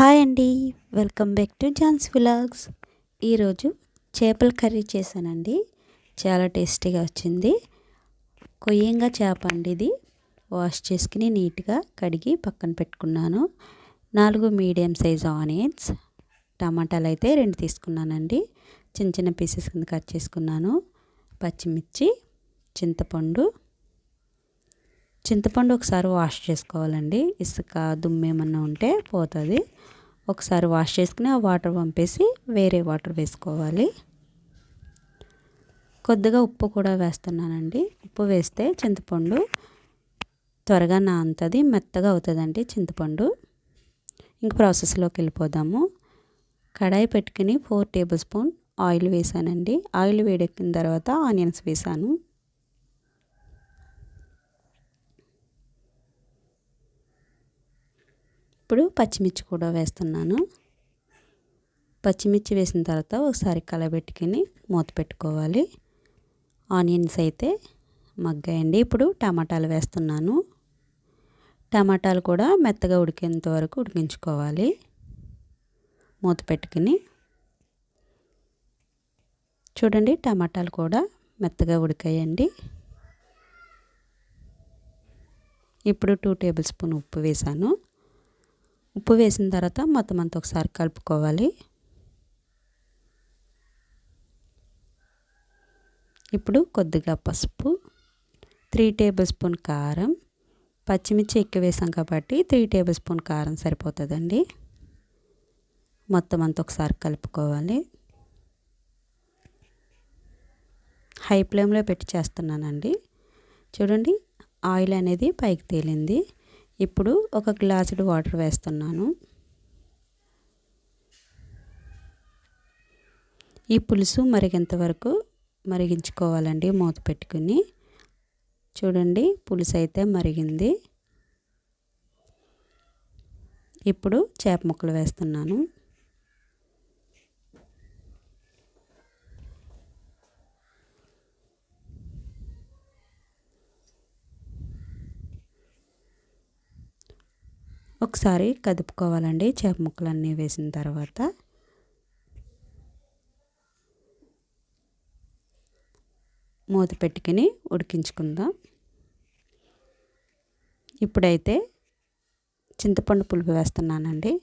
Hi అండి. Welcome back to John's vlogs. ఈరోజు చేపల కర్రీ చేశానండి. చాలా టేస్టీగా వచ్చింది. కొయ్యంగా చేప అండి ఇది. వాష్ చేసుకుని నీట్గా కడిగి పక్కన పెట్టుకున్నాను. నాలుగు మీడియం సైజ్ ఆనియన్స్ టమాటాలు అయితే రెండు తీసుకున్నానండి. చిన్న చిన్న పీసెస్ కింద కట్ చేసుకున్నాను. పచ్చిమిర్చి చింతపండు చింతపండు ఒకసారి వాష్ చేసుకోవాలండి. ఇసుక దుమ్ము ఏమన్నా ఉంటే పోతుంది. ఒకసారి వాష్ చేసుకుని ఆ వాటర్ పంపేసి వేరే వాటర్ వేసుకోవాలి. కొద్దిగా ఉప్పు కూడా వేస్తున్నానండి. ఉప్పు వేస్తే చింతపండు త్వరగా నానుతుంది మెత్తగా అవుతుందండి చింతపండు. ఇంక ప్రాసెస్లోకి వెళ్ళిపోదాము. కడాయి పెట్టుకుని ఫోర్ టేబుల్ స్పూన్ ఆయిల్ వేసానండి. ఆయిల్ వేడెక్కిన తర్వాత ఆనియన్స్ వేసాను. ఇప్పుడు పచ్చిమిర్చి కూడా వేస్తున్నాను. పచ్చిమిర్చి వేసిన తర్వాత ఒకసారి కలబెట్టుకుని మూత పెట్టుకోవాలి. ఆనియన్స్ అయితే మగ్గాయండి. ఇప్పుడు టమాటాలు వేస్తున్నాను. టమాటాలు కూడా మెత్తగా ఉడికేంత వరకు ఉడికించుకోవాలి. మూత పెట్టుకుని చూడండి టమాటాలు కూడా మెత్తగా ఉడికాయండి. ఇప్పుడు టూ టేబుల్ స్పూన్ ఉప్పు వేసాను. ఉప్పు వేసిన తర్వాత మొత్తం అంతా ఒకసారి కలుపుకోవాలి. ఇప్పుడు కొద్దిగా పసుపు త్రీ టేబుల్ స్పూన్ కారం పచ్చిమిర్చి ఎక్కువ వేసాం కాబట్టి త్రీ టేబుల్ స్పూన్ కారం సరిపోతుందండి. మొత్తం అంతా ఒకసారి కలుపుకోవాలి. హై ఫ్లేమ్లో పెట్టి చేస్తున్నానండి. చూడండి ఆయిల్ అనేది పైకి తేలింది. ఇప్పుడు ఒక గ్లాసుడు వాటర్ వేస్తున్నాను. ఈ పులుసు మరిగేంత వరకు మరిగించుకోవాలండి మూత పెట్టుకుని. చూడండి పులుసు అయితే మరిగింది. ఇప్పుడు చేప ముక్కలు వేస్తున్నాను. ఒకసారి కదుపుకోవాలండి. చేప ముక్కలన్నీ వేసిన తర్వాత. మూత పెట్టుకుని ఉడికించుకుందాం. ఇప్పుడైతే చింతపండు పులుపు వేస్తున్నానండి.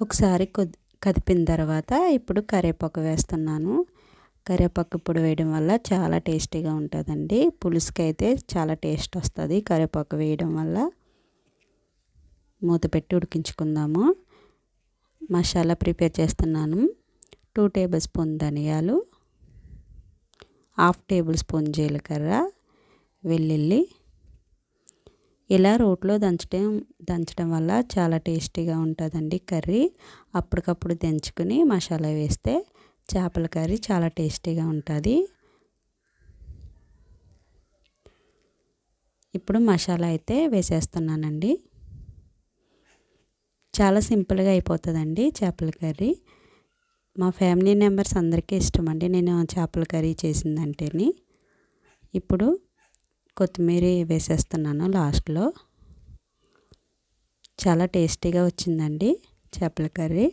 ఒకసారి కొద్ది కదిపిన తర్వాత ఇప్పుడు కరివేపాకు వేస్తున్నాను. కరివేపాకు పొడి వేయడం వల్ల చాలా టేస్టీగా ఉంటుందండి. పులుసుకి అయితే చాలా టేస్ట్ వస్తుంది కరివేపాకు వేయడం వల్ల. మూత పెట్టి ఉడికించుకుందాము. మసాలా ప్రిపేర్ చేస్తున్నాను. టూ టేబుల్ స్పూన్ ధనియాలు. హాఫ్ టేబుల్ స్పూన్ జీలకర్ర వెల్లుల్లి. ఇలా రోట్లో దంచడం దంచడం వల్ల చాలా టేస్టీగా ఉంటుందండి కర్రీ. అప్పటికప్పుడు దంచుకుని మసాలా వేస్తే చేపల కర్రీ చాలా టేస్టీగా ఉంటుంది. ఇప్పుడు మసాలా అయితే వేసేస్తున్నానండి. చాలా సింపుల్గా అయిపోతుందండి చేపల కర్రీ. మా ఫ్యామిలీ మెంబర్స్ అందరికీ ఇష్టం అండి నేను చేపల కర్రీ చేసిందంటేని. ఇప్పుడు కొత్తిమీర వేసేస్తున్నాను లాస్ట్లో. చాలా టేస్టీగా వచ్చిందండి చేపల కర్రీ.